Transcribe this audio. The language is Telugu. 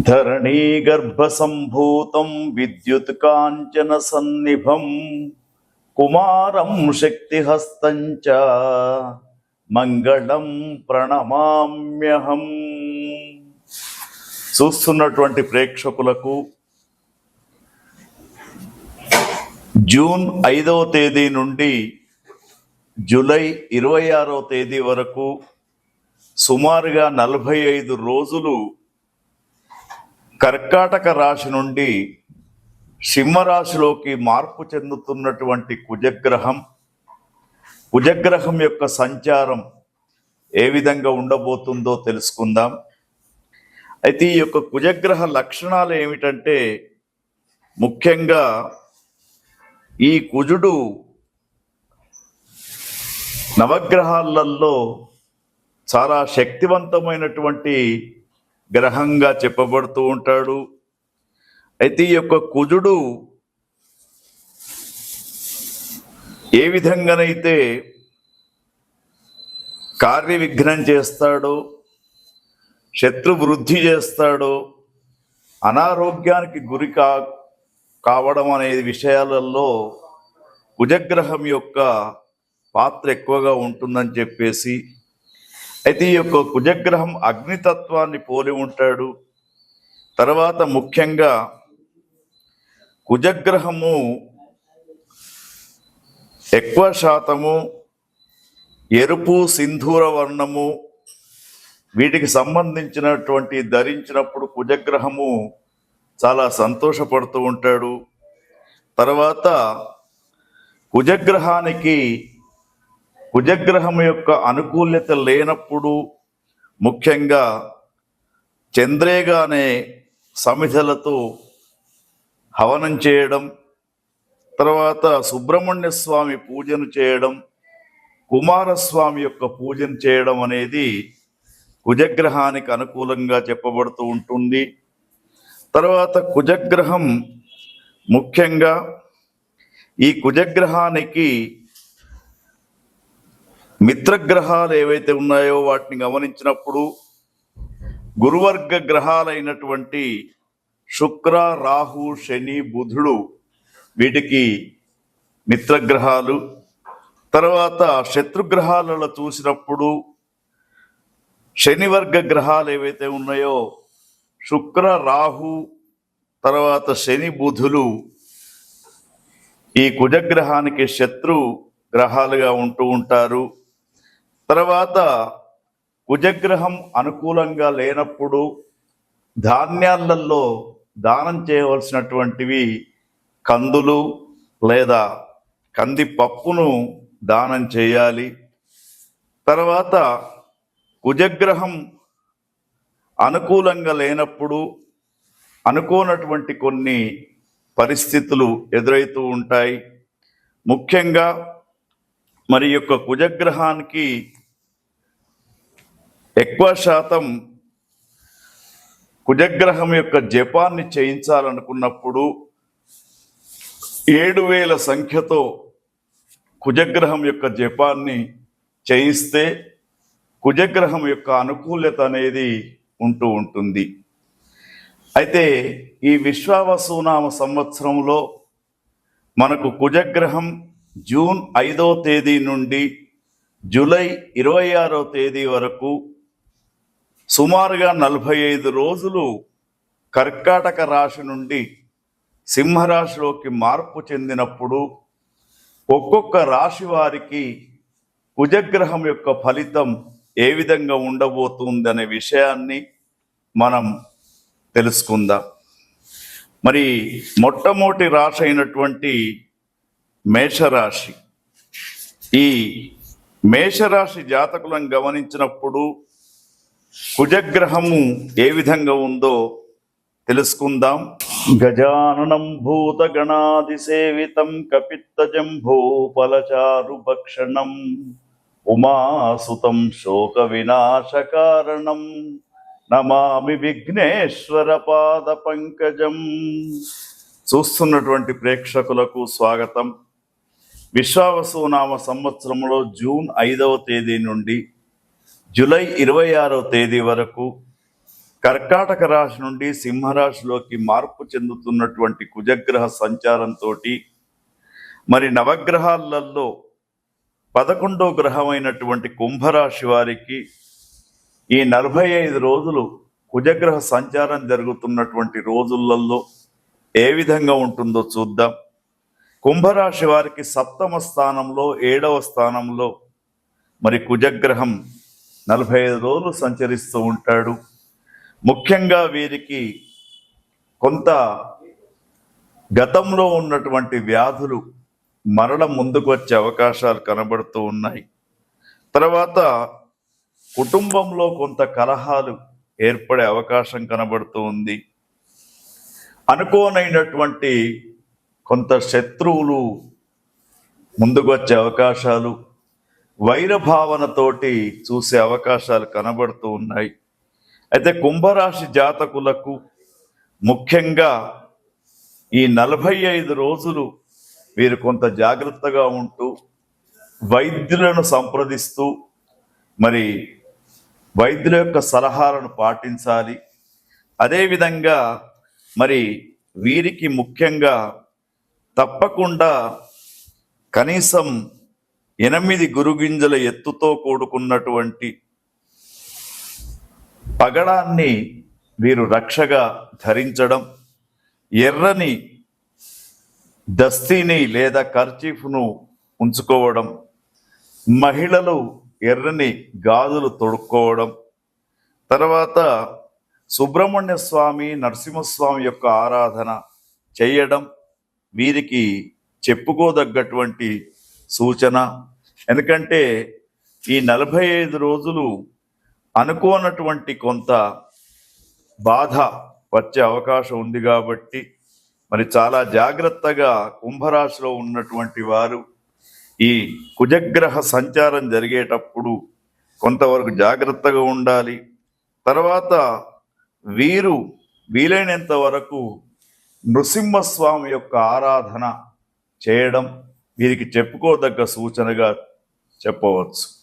ధరణీ గర్భసంభూతం విద్యుత్ కాంచన సన్నిభం కుమారం శక్తిహస్తం మంగళం ప్రణమామ్యహం. చూస్తున్నటువంటి ప్రేక్షకులకు జూన్ ఐదవ తేదీ నుండి జూలై ఇరవై ఆరో తేదీ వరకు సుమారుగా నలభై ఐదు రోజులు కర్కాటక రాశి నుండి సింహరాశిలోకి మార్పు చెందుతున్నటువంటి కుజగ్రహం కుజగ్రహం యొక్క సంచారం ఏ విధంగా ఉండబోతుందో తెలుసుకుందాం. అయితే ఈ యొక్క కుజగ్రహ లక్షణాలు ఏమిటంటే ముఖ్యంగా ఈ కుజుడు నవగ్రహాలలో చాలా శక్తివంతమైనటువంటి గ్రహంగా చెప్పబడుతూ ఉంటాడు. అయితే ఈ యొక్క కుజుడు ఏ విధంగానైతే కార్య విఘ్నం చేస్తాడో శత్రు వృద్ధి చేస్తాడో అనారోగ్యానికి గురి కా కావడం అనే విషయాలలో కుజగ్రహం యొక్క పాత్ర ఎక్కువగా ఉంటుందని చెప్పేసి అయితే ఈ యొక్క కుజగ్రహం అగ్నితత్వాన్ని పోలి ఉంటాడు. తర్వాత ముఖ్యంగా కుజగ్రహము ఎక్కువ శాతము ఎరుపు సింధూర వర్ణము వీటికి సంబంధించినటువంటి ధరించినప్పుడు కుజగ్రహము చాలా సంతోషపడుతూ ఉంటాడు. తర్వాత కుజగ్రహానికి కుజగ్రహం యొక్క అనుకూల్యత లేనప్పుడు ముఖ్యంగా చంద్రేగానే సమిధలతో హవనం చేయడం తర్వాత సుబ్రహ్మణ్య స్వామి పూజను చేయడం కుమారస్వామి యొక్క పూజను చేయడం అనేది కుజగ్రహానికి అనుకూలంగా చెప్పబడుతూ ఉంటుంది. తర్వాత కుజగ్రహం ముఖ్యంగా ఈ కుజగ్రహానికి మిత్రగ్రహాలు ఏవైతే ఉన్నాయో వాటిని గమనించినప్పుడు గురువర్గ గ్రహాలైనటువంటి శుక్ర రాహు శని బుధుడు వీటికి మిత్రగ్రహాలు. తర్వాత శత్రుగ్రహాలలో చూసినప్పుడు శనివర్గ గ్రహాలు ఏవైతే ఉన్నాయో శుక్ర రాహు తర్వాత శని బుధులు ఈ కుజగ్రహానికి శత్రు గ్రహాలుగా ఉంటూ ఉంటారు. తర్వాత కుజగ్రహం అనుకూలంగా లేనప్పుడు ధాన్యాలలో దానం చేయవలసినటువంటివి కందులు లేదా కంది పప్పును దానం చేయాలి. తర్వాత కుజగ్రహం అనుకూలంగా లేనప్పుడు అనుకోనటువంటి కొన్ని పరిస్థితులు ఎదురవుతూ ఉంటాయి. ముఖ్యంగా మరి యొక్క కుజగ్రహానికి ఎక్కువ శాతం కుజగ్రహం యొక్క జపాన్ని చేయించాలనుకున్నప్పుడు ఏడు వేల సంఖ్యతో కుజగ్రహం యొక్క జపాన్ని చేయిస్తే కుజగ్రహం యొక్క అనుకూలత అనేది ఉంటూ ఉంటుంది. అయితే ఈ విశ్వావసునామ సంవత్సరంలో మనకు కుజగ్రహం జూన్ ఐదో తేదీ నుండి జూలై ఇరవై ఆరో తేదీ వరకు సుమారుగా నలభై ఐదు రోజులు కర్కాటక రాశి నుండి సింహరాశిలోకి మార్పు చెందినప్పుడు ఒక్కొక్క రాశి వారికి కుజగ్రహం యొక్క ఫలితం ఏ విధంగా ఉండబోతుంది అనే విషయాన్ని మనం తెలుసుకుందాం. మరి మొట్టమొదటి రాశి అయినటువంటి మేషరాశి. ఈ మేషరాశి జాతకులను గమనించినప్పుడు కుజగ్రహము ఏ విధంగా ఉందో తెలుసుకుందాం. గజాననం భూతగణాది సేవితం కపిత్త ఫలచారు భక్షణం ఉమాసుతం శోక వినాశ కారణం నమామి విఘ్నేశ్వర పాద పంకజం చూస్తున్నటువంటి ప్రేక్షకులకు స్వాగతం. విశ్వావసు నామ సంవత్సరంలో జూన్ ఐదవ తేదీ నుండి జూలై ఇరవై ఆరవ తేదీ వరకు కర్కాటక రాశి నుండి సింహరాశిలోకి మార్పు చెందుతున్నటువంటి కుజగ్రహ సంచారంతో మరి నవగ్రహాలలో పదకొండో గ్రహమైనటువంటి కుంభరాశి వారికి ఈ నలభై ఐదు రోజులు కుజగ్రహ సంచారం జరుగుతున్నటువంటి రోజులలో ఏ విధంగా ఉంటుందో చూద్దాం. కుంభరాశి వారికి సప్తమ స్థానంలో ఏడవ స్థానంలో మరి కుజగ్రహం నలభై ఐదు రోజులు సంచరిస్తూ ఉంటాడు. ముఖ్యంగా వీరికి కొంత గతంలో ఉన్నటువంటి వ్యాధులు మరల ముందుకు వచ్చే అవకాశాలు కనబడుతూ ఉన్నాయి. తర్వాత కుటుంబంలో కొంత కలహాలు ఏర్పడే అవకాశం కనబడుతూ ఉంది. అనుకోనైనటువంటి కొంత శత్రువులు ముందుకు వచ్చే అవకాశాలు వైరభావనతోటి చూసే అవకాశాలు కనబడుతూ ఉన్నాయి. అయితే కుంభరాశి జాతకులకు ముఖ్యంగా ఈ నలభై ఐదు రోజులు వీరు కొంత జాగ్రత్తగా ఉంటూ వైద్యులను సంప్రదిస్తూ మరి వైద్యుల యొక్క సలహాలను పాటించాలి. అదేవిధంగా మరి వీరికి ముఖ్యంగా తప్పకుండా కనీసం ఎనిమిది గురుగింజల ఎత్తుతో కూడుకున్నటువంటి పగడాన్ని వీరు రక్షగా ధరించడం ఎర్రని దస్తీని లేదా కర్చీఫ్ను ఉంచుకోవడం మహిళలు ఎర్రని గాజులు తొడుక్కోవడం తర్వాత సుబ్రహ్మణ్య స్వామి నరసింహస్వామి యొక్క ఆరాధన చేయడం వీరికి చెప్పుకోదగ్గటువంటి సూచన. ఎందుకంటే ఈ నలభై ఐదు రోజులు అనుకోనటువంటి కొంత బాధ వచ్చే అవకాశం ఉంది కాబట్టి మరి చాలా జాగ్రత్తగా కుంభరాశిలో ఉన్నటువంటి వారు ఈ కుజగ్రహ సంచారం జరిగేటప్పుడు కొంతవరకు జాగ్రత్తగా ఉండాలి. తర్వాత వీరు వీలైనంత వరకు నృసింహస్వామి యొక్క ఆరాధన చేయడం వీరికి చెప్పుకోదగ్గ సూచనగా చెప్పవచ్చు.